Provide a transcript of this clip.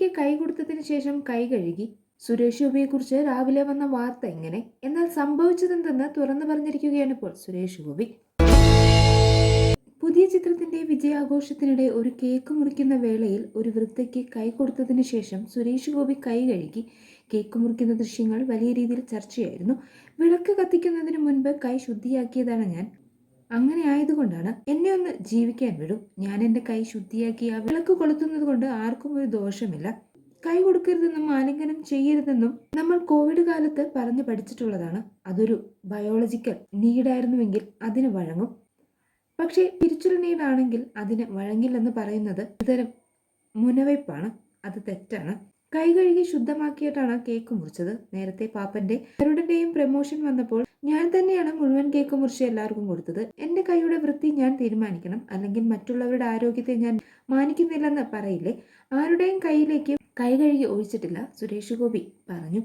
വൃദ്ധയ്ക്ക് കൈ കൊടുത്തതിന് ശേഷം കൈ കഴുകി സുരേഷ് ഗോപിയെക്കുറിച്ച് രാവിലെ വന്ന വാർത്ത എങ്ങനെ? എന്നാൽ സംഭവിച്ചതെന്തെന്ന് തുറന്നു പറഞ്ഞിരിക്കുകയാണ് ഇപ്പോൾ സുരേഷ് ഗോപി. പുതിയ ചിത്രത്തിന്റെ വിജയാഘോഷത്തിനിടെ ഒരു കേക്ക് മുറിക്കുന്ന വേളയിൽ ഒരു വൃദ്ധയ്ക്ക് കൈ കൊടുത്തതിന് ശേഷം സുരേഷ് ഗോപി കൈ കഴുകി കേക്ക് മുറിക്കുന്ന ദൃശ്യങ്ങൾ വലിയ രീതിയിൽ ചർച്ചയായിരുന്നു. വിളക്ക് കത്തിക്കുന്നതിന് മുൻപ് കൈ ശുദ്ധിയാക്കിയതാണ് ഞാൻ. അങ്ങനെ ആയതുകൊണ്ടാണ് എന്നെ ഒന്ന് ജീവിക്കാൻ വിടും. ഞാൻ എന്റെ കൈ ശുദ്ധിയാക്കി ആ വിളക്ക് കൊളുത്തുന്നത് കൊണ്ട് ആർക്കും ഒരു ദോഷമില്ല. കൈ കൊടുക്കരുതെന്നും ആലിംഗനം ചെയ്യരുതെന്നും നമ്മൾ കോവിഡ് കാലത്ത് പറഞ്ഞു പഠിച്ചിട്ടുള്ളതാണ്. അതൊരു ബയോളജിക്കൽ നീഡായിരുന്നുവെങ്കിൽ അതിന് വഴങ്ങും. പക്ഷേ സ്പിരിച്വൽ നീഡാണെങ്കിൽ അതിന് വഴങ്ങില്ലെന്ന് പറയുന്നത് ഇത്തരം മുനവയ്പ്പാണ്. അത് തെറ്റാണ്. കൈ കഴുകി ശുദ്ധമാക്കിയിട്ടാണ് കേക്ക് മുറിച്ചത്. നേരത്തെ പാപ്പന്റെ ഗരുഡന്റെയും പ്രമോഷൻ വന്നപ്പോൾ ഞാൻ തന്നെയാണ് മുഴുവൻ കേക്ക് മുറിച്ച് എല്ലാവർക്കും കൊടുത്തത്. എന്റെ കൈയുടെ വൃത്തി ഞാൻ തീരുമാനിക്കണം. അല്ലെങ്കിൽ മറ്റുള്ളവരുടെ ആരോഗ്യത്തെ ഞാൻ മാനിക്കുന്നില്ലെന്ന് പറയില്ലേ? ആരുടെയും കയ്യിലേക്ക് കൈ കഴുകി ഒഴിച്ചിട്ടില്ല. സുരേഷ് ഗോപി പറഞ്ഞു.